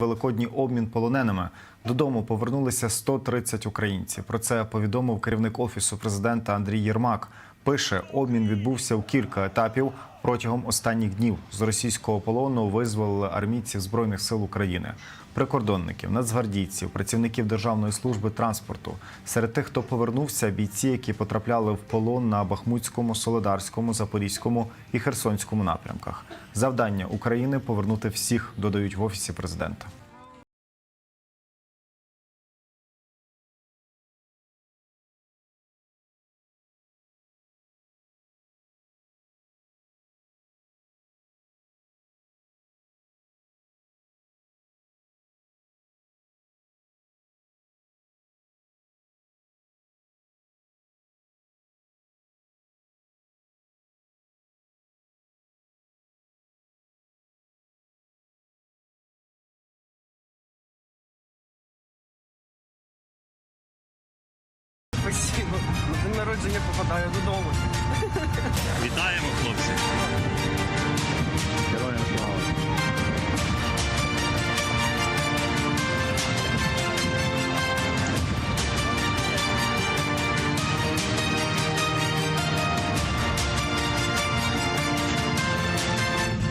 Великодній обмін полоненими додому повернулися 130 українців. Про це повідомив керівник офісу президента Андрій Єрмак. Пише, обмін відбувся у кілька етапів протягом останніх днів. З російського полону визволили армійців збройних сил України, прикордонників, нацгвардійців, працівників державної служби транспорту. Серед тих, хто повернувся, бійці, які потрапляли в полон на Бахмутському, Солодарському, Запорізькому і Херсонському напрямках. Завдання України повернути всіх, додають в офісі президента. Народження попадаю додому. Вітаємо, хлопці. Героям слава.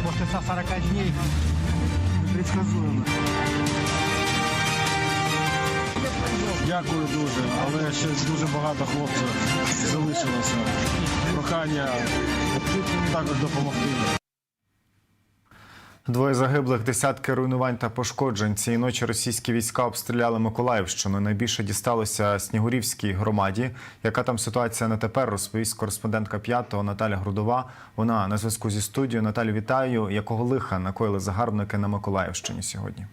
После 140 дней предсказуемо. Дякую дуже, але ще дуже багато хлопців залишилося. Прохання також допомогти. Двоє загиблих, десятки руйнувань та пошкоджень. Цієї ночі російські війська обстріляли Миколаївщину. Найбільше дісталося Снігурівській громаді. Яка там ситуація на тепер? Розповість кореспондентка п'ятого Наталя Грудова. Вона на зв'язку зі студією. Наталю, вітаю. Якого лиха накоїли загарбники на Миколаївщині сьогодні?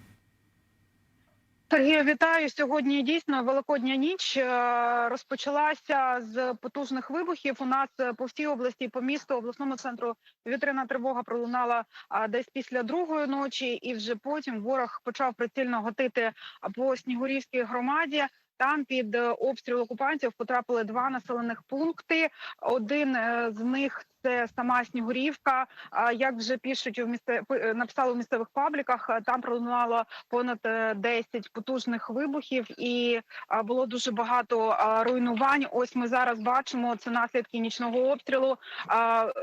Сергію, вітаю. Сьогодні дійсно великодня ніч е, розпочалася з потужних вибухів. У нас е, по всій області, по місту, обласному центру вітряна тривога пролунала десь після другої ночі, і вже потім ворог почав прицільно гатити по Снігурівській громаді. Там під е, обстріл окупантів потрапили два населених пункти. Один з них це сама Снігурівка. Як вже пишуть у місце пи- написали у місцевих пабліках, е, там пролунало понад е, 10 потужних вибухів, і було дуже багато руйнувань. Ось ми зараз бачимо це наслідки нічного обстрілу.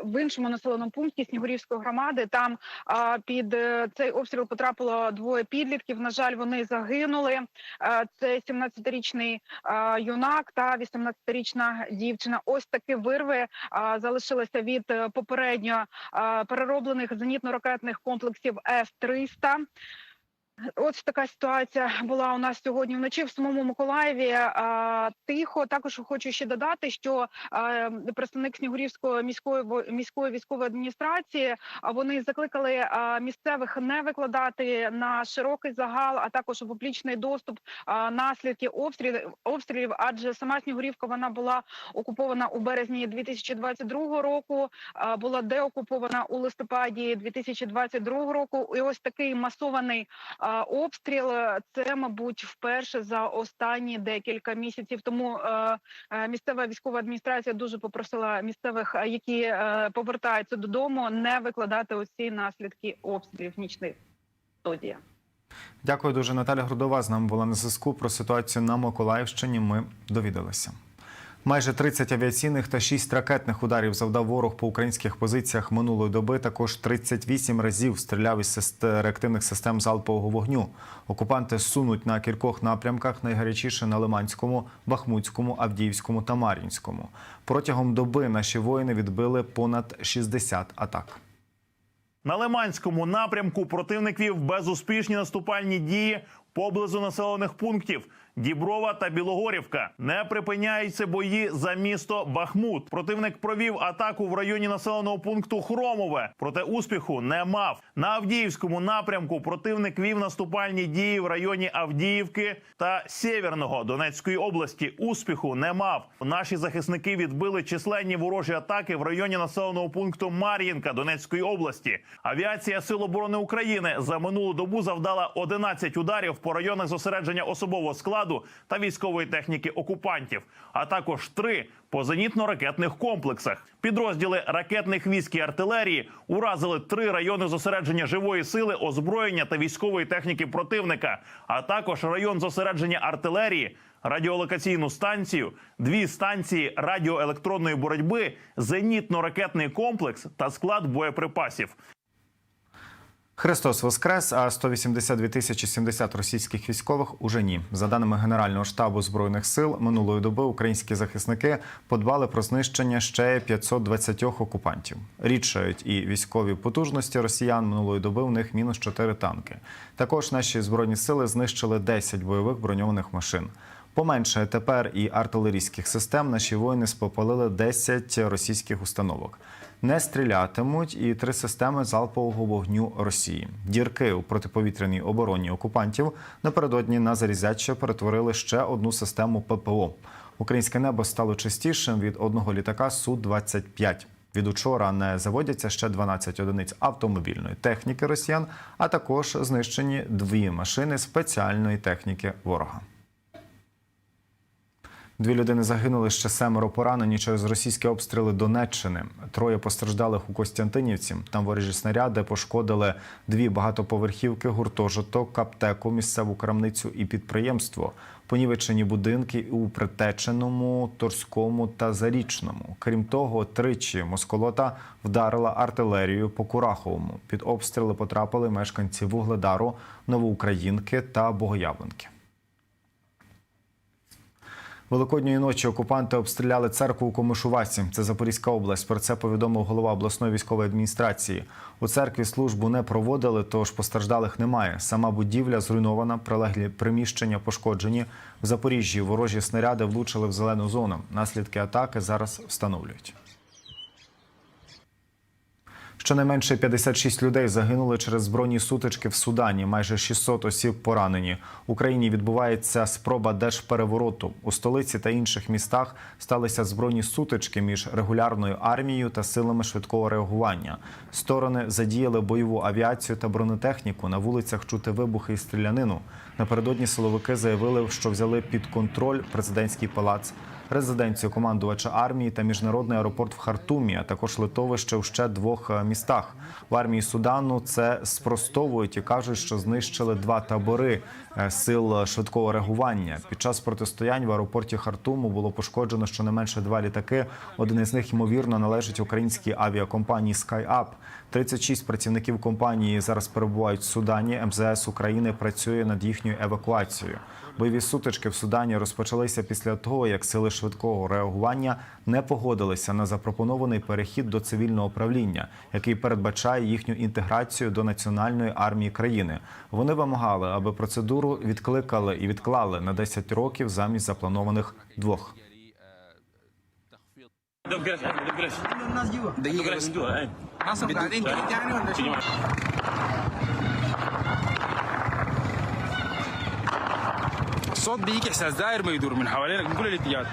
В іншому населеному пункті Снігурівської громади там під е, цей обстріл потрапило двоє підлітків. На жаль, вони загинули. Е, Це 17-річний юнак та 18-річна дівчина. Ось такі вирви залишилися від е, попередньо перероблених зенітно-ракетних комплексів С-300. Ось така ситуація була у нас сьогодні вночі в самому Миколаєві. Тихо також хочу ще додати, що представник Снігурівської міської міської військової адміністрації а, вони закликали місцевих не викладати на широкий загал, а також у публічний доступ наслідки обстрілів обстрілів. Адже сама Снігурівка вона була окупована у березні 2022 року. Була деокупована у листопаді 2022 року. І ось такий масований обстріл е, це, мабуть, вперше за останні декілька місяців. Тому е, е, місцева військова адміністрація дуже попросила місцевих, які повертаються додому, не викладати усі наслідки обстрілів нічних. Студія. Дякую дуже. Наталя Грудова з нами була на зв'язку. Про ситуацію на Миколаївщині ми довідалися. Майже 30 авіаційних та 6 ракетних ударів завдав ворог по українських позиціях минулої доби. Також 38 разів стріляв із реактивних систем залпового вогню. Окупанти сунуть на кількох напрямках найгарячіше на Лиманському, Бахмутському, Авдіївському та Мар'їнському. Протягом доби наші воїни відбили понад 60 атак. На Лиманському напрямку противник вів безуспішні наступальні дії поблизу населених пунктів. Діброва та Білогорівка не припиняються бої за місто Бахмут. Противник провів атаку в районі населеного пункту Хромове, проте успіху не мав. На Авдіївському напрямку противник вів наступальні дії в районі Авдіївки та Сєвєрного Донецької області. Успіху не мав. Наші захисники відбили численні ворожі атаки в районі населеного пункту Мар'їнка Донецької області. Авіація Сил оборони України за минулу добу завдала 11 ударів по районах зосередження особового складу та військової техніки окупантів, а також три по зенітно-ракетних комплексах. Підрозділи ракетних військ і артилерії уразили три райони зосередження живої сили, озброєння та військової техніки противника, а також район зосередження артилерії, радіолокаційну станцію, дві станції радіоелектронної боротьби, зенітно-ракетний комплекс та склад боєприпасів. Христос Воскрес, а 182 тисячі 70 російських військових уже ні. За даними Генерального штабу збройних сил, минулої доби українські захисники подбали про знищення ще 520 окупантів. Рідшають і військові потужності росіян минулої доби. У них мінус 4 танки. Також наші збройні сили знищили 10 бойових броньованих машин. Поменшає тепер і артилерійських систем. Наші воїни спопалили 10 російських установок. Не стрілятимуть і три системи залпового вогню Росії. Дірки у протиповітряній обороні окупантів напередодні на Зарізяче перетворили ще одну систему ППО. Українське небо стало чистішим від одного літака су 25 Від учора не заводяться ще 12 одиниць автомобільної техніки росіян, а також знищені дві машини спеціальної техніки ворога. Дві людини загинули, ще семеро поранені через російські обстріли Донеччини. Троє постраждалих у Костянтинівці. Там ворожі снаряди пошкодили дві багатоповерхівки, гуртожиток, аптеку, місцеву крамницю і підприємство. Понівечені будинки у Притеченому, Торському та Зарічному. Крім того, тричі москолота вдарила артилерію по Кураховому. Під обстріли потрапили мешканці Вугледару, Новоукраїнки та Богоявленки. Великодньої ночі окупанти обстріляли церкву у Комишувасі. Це Запорізька область. Про це повідомив голова обласної військової адміністрації. У церкві службу не проводили, тож постраждалих немає. Сама будівля зруйнована, прилеглі приміщення пошкоджені. В Запоріжжі ворожі снаряди влучили в зелену зону. Наслідки атаки зараз встановлюють. Щонайменше 56 людей загинули через збройні сутички в Судані. Майже 600 осіб поранені. В Україні відбувається спроба держперевороту. У столиці та інших містах сталися збройні сутички між регулярною армією та силами швидкого реагування. Сторони задіяли бойову авіацію та бронетехніку. На вулицях чути вибухи і стрілянину. Напередодні силовики заявили, що взяли під контроль президентський палац резиденцію командувача армії та міжнародний аеропорт в Хартумі, а також литовище у ще двох е, містах. В армії Судану це спростовують і кажуть, що знищили два табори е, сил швидкого реагування. Під час протистоянь в аеропорті Хартуму було пошкоджено щонайменше два літаки. Один із них ймовірно належить українській авіакомпанії SkyUp. 36 працівників компанії зараз перебувають в Судані. МЗС України працює над їхньою евакуацією. Бойові сутички в Судані розпочалися після того, як сили швидкого реагування не погодилися на запропонований перехід до цивільного правління, який передбачає їхню інтеграцію до національної армії країни. Вони вимагали, аби процедуру відкликали і відклали на 10 років замість запланованих двох. دقيقة بس ناصر قاعدين تريد يعني ولا شو؟ الصوت بيجي إحساس داير ما يدور من حوالينك. من كل الاتجاهات